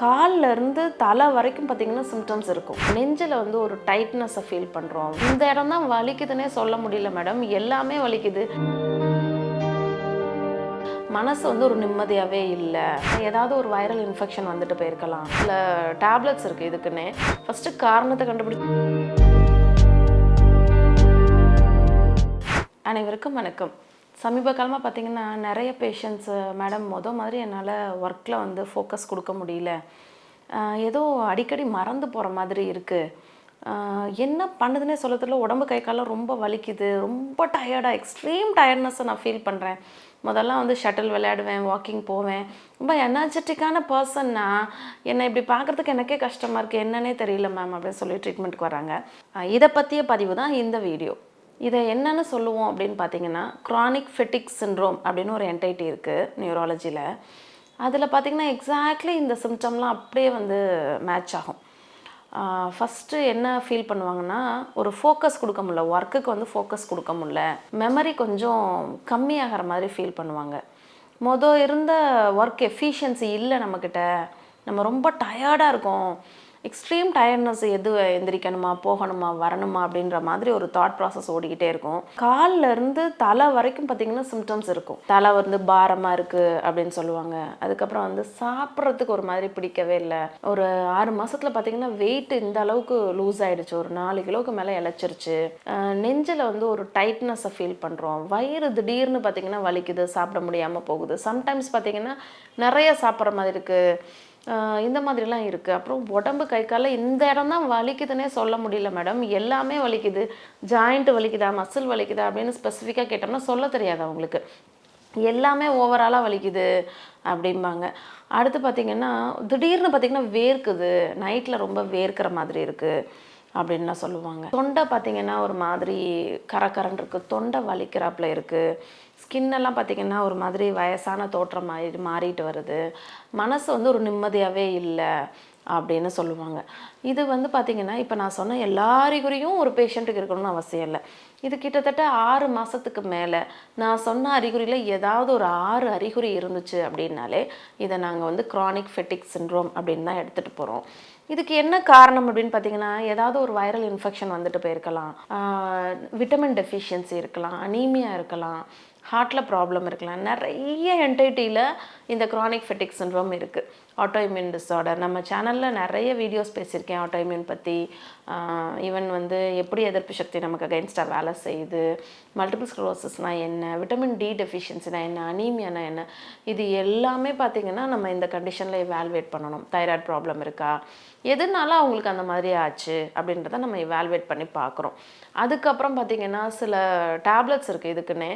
கால்ல இருந்து தலை வரைக்கும் பார்த்தீங்கன்னா சிம்டம்ஸ் இருக்கும். நெஞ்சில் வந்து ஒரு டைட்னஸை ஃபீல் பண்ணுறோம் இந்த இடம் தான் வலிக்குதுன்னே சொல்ல முடியல மேடம் எல்லாமே வலிக்குது. மனசு வந்து ஒரு நிம்மதியாகவே இல்லை. ஏதாவது ஒரு வைரல் இன்ஃபெக்ஷன் வந்துட்டு போயிருக்கலாம். இல்லை டேப்லெட்ஸ் இருக்குது இதுக்குன்னே. ஃபஸ்ட்டு காரணத்தை கண்டுபிடிச்சி அனைவருக்கும் வணக்கம். சமீப காலமாக பார்த்தீங்கன்னா நிறைய பேஷண்ட்ஸு மேடம் முத மாதிரி என்னால் ஒர்க்கில் வந்து ஃபோக்கஸ் கொடுக்க முடியல. ஏதோ அடிக்கடி மறந்து போகிற மாதிரி இருக்குது என்ன பண்ணுதுன்னே சொல்ல உடம்பு கை காலம் ரொம்ப வலிக்குது. ரொம்ப டயர்டாக எக்ஸ்ட்ரீம் டயர்ட்னஸை நான் ஃபீல் பண்ணுறேன் முதல்லாம் வந்து ஷட்டில் விளையாடுவேன் வாக்கிங் போவேன். ரொம்ப எனர்ஜெட்டிக்கான பர்சன்னா என்னை இப்படி பார்க்குறதுக்கு எனக்கே கஷ்டமாக இருக்குது என்னன்னே தெரியல மேம் அப்படின்னு சொல்லி ட்ரீட்மெண்ட்டுக்கு வராங்க. இதை பற்றிய பதிவு தான் இந்த வீடியோ இதை என்னன்னு சொல்லுவோம் அப்படின்னு பார்த்தீங்கன்னா க்ரானிக் ஃபெட்டிக் சின்ரோம் அப்படின்னு ஒரு என்டைட்டி இருக்குது நியூராலஜியில் அதில் பார்த்தீங்கன்னா எக்ஸாக்ட்லி இந்த சிம்டம்லாம் அப்படியே வந்து மேட்ச் ஆகும். ஃபஸ்ட்டு என்ன ஃபீல் பண்ணுவாங்கன்னா ஒரு ஃபோக்கஸ் கொடுக்க முடியல ஒர்க்குக்கு வந்து ஃபோக்கஸ் கொடுக்க முடியல மெமரி கொஞ்சம் கம்மியாகிற மாதிரி ஃபீல் பண்ணுவாங்க. மொதல் இருந்த ஒர்க் எஃபிஷியன்சி இல்லை நம்மக்கிட்ட நம்ம ரொம்ப டயர்டாக இருக்கோம் எக்ஸ்ட்ரீம் டயர்ட்னஸ் எது எந்திரிக்கணுமா போகணுமா வரணுமா அப்படின்ற மாதிரி ஒரு தாட் ப்ராசஸ் ஓடிக்கிட்டே இருக்கும். காலில் இருந்து தலை வரைக்கும் பார்த்தீங்கன்னா சிம்டம்ஸ் இருக்கும். தலை வந்து பாரமாக இருக்குது அப்படின்னு சொல்லுவாங்க. அதுக்கப்புறம் வந்து சாப்பிட்றதுக்கு ஒரு மாதிரி பிடிக்கவே இல்லை. ஒரு ஆறு மாதத்தில் பார்த்தீங்கன்னா வெயிட் இந்த அளவுக்கு லூஸ் ஆகிடுச்சு ஒரு நாலு கிலோவுக்கு மேலே இழைச்சிருச்சு. நெஞ்சில் வந்து ஒரு டைட்னஸை ஃபீல் பண்ணுறோம் வயிறு திடீர்னு பார்த்தீங்கன்னா வலிக்குது சாப்பிட முடியாமல் போகுது. சம்டைம்ஸ் பார்த்தீங்கன்னா நிறைய சாப்பிட்ற மாதிரி இருக்குது இந்த மாதிரிலாம் இருக்குது அப்புறம் உடம்பு கை காலில் இந்த இடம் தான் வலிக்குதுன்னே சொல்ல முடியல மேடம் எல்லாமே வலிக்குது. ஜாயிண்ட் வலிக்குதா மசில் வலிக்குதா அப்படின்னு ஸ்பெசிஃபிக்காக கேட்டோம்னா சொல்ல தெரியாது அவங்களுக்கு. எல்லாமே ஓவராலாக வலிக்குது அப்படிம்பாங்க. அடுத்து பார்த்திங்கன்னா திடீர்னு பார்த்திங்கன்னா வேர்க்குது. நைட்டில் ரொம்ப வேர்க்கிற மாதிரி இருக்குது அப்படின்லாம் சொல்லுவாங்க. தொண்டை பார்த்திங்கன்னா ஒரு மாதிரி கரக்கரன் இருக்குது தொண்டை வலிக்கிறாப்புல இருக்குது ஸ்கின்னெல்லாம் பார்த்திங்கன்னா ஒரு மாதிரி வயசான தோற்றம் மாதிரி மாறிட்டு வருது. மனசு வந்து ஒரு நிம்மதியாகவே இல்லை. அப்படின்னு சொல்லுவாங்க. இது வந்து பார்த்திங்கன்னா இப்போ நான் சொன்ன எல்லா அறிகுறியும் ஒரு பேஷண்ட்டுக்கு இருக்கணும்னு அவசியம் இல்லை. இது கிட்டத்தட்ட ஆறு மாதத்துக்கு மேலே நான் சொன்ன அறிகுறியில் ஏதாவது ஒரு ஆறு அறிகுறி இருந்துச்சு அப்படின்னாலே இதை நாங்கள் வந்து க்ரானிக் ஃபெட்டிக் சின்ரோம் அப்படின்னு தான் எடுத்துகிட்டு போகிறோம் இதுக்கு என்ன காரணம் அப்படின்னு பார்த்தீங்கன்னா ஏதாவது ஒரு வைரல் இன்ஃபெக்ஷன் வந்துட்டு போயிருக்கலாம். விட்டமின் டெஃபிஷியன்சி இருக்கலாம் அனீமியா இருக்கலாம் ஹார்ட்டில் ப்ராப்ளம் இருக்கலாம். நிறைய என்டைட்டியில் இந்த குரானிக் ஃபெட்டிக் சின்ரோம் இருக்குது ஆட்டோஇம்யூன் டிஸார்டர் நம்ம சேனலில் நிறைய வீடியோஸ் பேசியிருக்கேன். ஆட்டோஇம்யூன் பற்றி ஈவன் வந்து எப்படி எதிர்ப்பு சக்தி நமக்கு அகைன்ஸ்டாக வேலை செய்யுது மல்டிபிள் ஸ்க்ளோசிஸ்னால் என்ன விட்டமின் டி டெஃபிஷியன்சினா என்ன அனீமியானா என்ன இது எல்லாமே பார்த்திங்கன்னா நம்ம இந்த கண்டிஷனில் இவால்வேட் பண்ணணும். தைராய்டு ப்ராப்ளம் இருக்கா? எதுனால அவங்களுக்கு அந்த மாதிரி ஆச்சு அப்படின்றத நம்ம இவால்வேட் பண்ணி பார்க்குறோம் அதுக்கப்புறம் பார்த்திங்கன்னா சில டேப்லெட்ஸ் இருக்குது இதுக்குன்னே.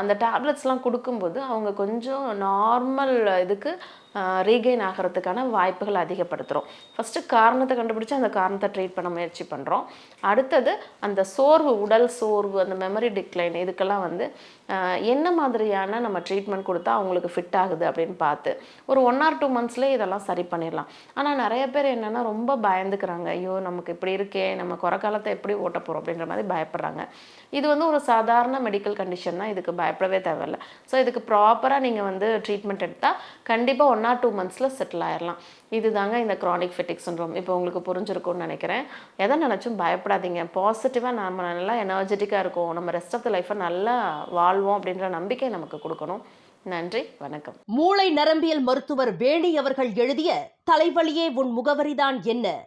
அந்த டேப்லெட்ஸ்லாம் கொடுக்கும்போது அவங்க கொஞ்சம் நார்மல் நார்மல் இதுக்கு ரீகெயின் ஆகிறதுக்கான வாய்ப்புகள் அதிகப்படுத்துகிறோம் ஃபஸ்ட்டு காரணத்தை கண்டுபிடிச்சி அந்த காரணத்தை ட்ரீட் பண்ண முயற்சி பண்ணுறோம் அடுத்தது அந்த சோர்வு உடல் சோர்வு அந்த மெமரி டிக்ளைன் இதுக்கெல்லாம் வந்து என்ன மாதிரியான நம்ம ட்ரீட்மெண்ட் கொடுத்தா அவங்களுக்கு ஃபிட் ஆகுது அப்படின்னு பார்த்து ஒரு ஒன் ஆர் டூ மந்த்ஸ்லேயே இதெல்லாம் சரி பண்ணிடலாம். ஆனால் நிறைய பேர் என்னென்னா ரொம்ப பயந்துக்கிறாங்க. ஐயோ நமக்கு இப்படி இருக்கே நம்ம குறை காலத்தை எப்படி ஓட்ட போகிறோம் அப்படின்ற மாதிரி பயப்படுறாங்க. இது வந்து ஒரு சாதாரண மெடிக்கல் கண்டிஷன் தான் இதுக்கு பயப்படவே தேவையில்லை. ஸோ இதுக்கு ப்ராப்பராக நீங்கள் வந்து ட்ரீட்மெண்ட் எடுத்தால் கண்டிப்பாக ஒன் ஆர் டூ மந்த்ஸில் செட்டில் ஆயிடலாம் இதுதாங்க இந்த க்ரானிக் fatigue சின்ரோம் இப்போ உங்களுக்கு புரிஞ்சிருக்கும்னு நினைக்கிறேன். எதை நினச்சும் பயப்படாதீங்க. பாசிட்டிவாக நம்ம நல்லா எனர்ஜெட்டிக்காக இருக்கும். நம்ம ரெஸ்ட் ஆஃப் த லைஃப்பை நல்லா வாழ்வோம் அப்படின்ற நம்பிக்கை நமக்கு கொடுக்கணும். நன்றி வணக்கம். மூளை நரம்பியல் மருத்துவர் வேணி அவர்கள் எழுதிய தலைவலியே உன் முகவரிதான் என்ன?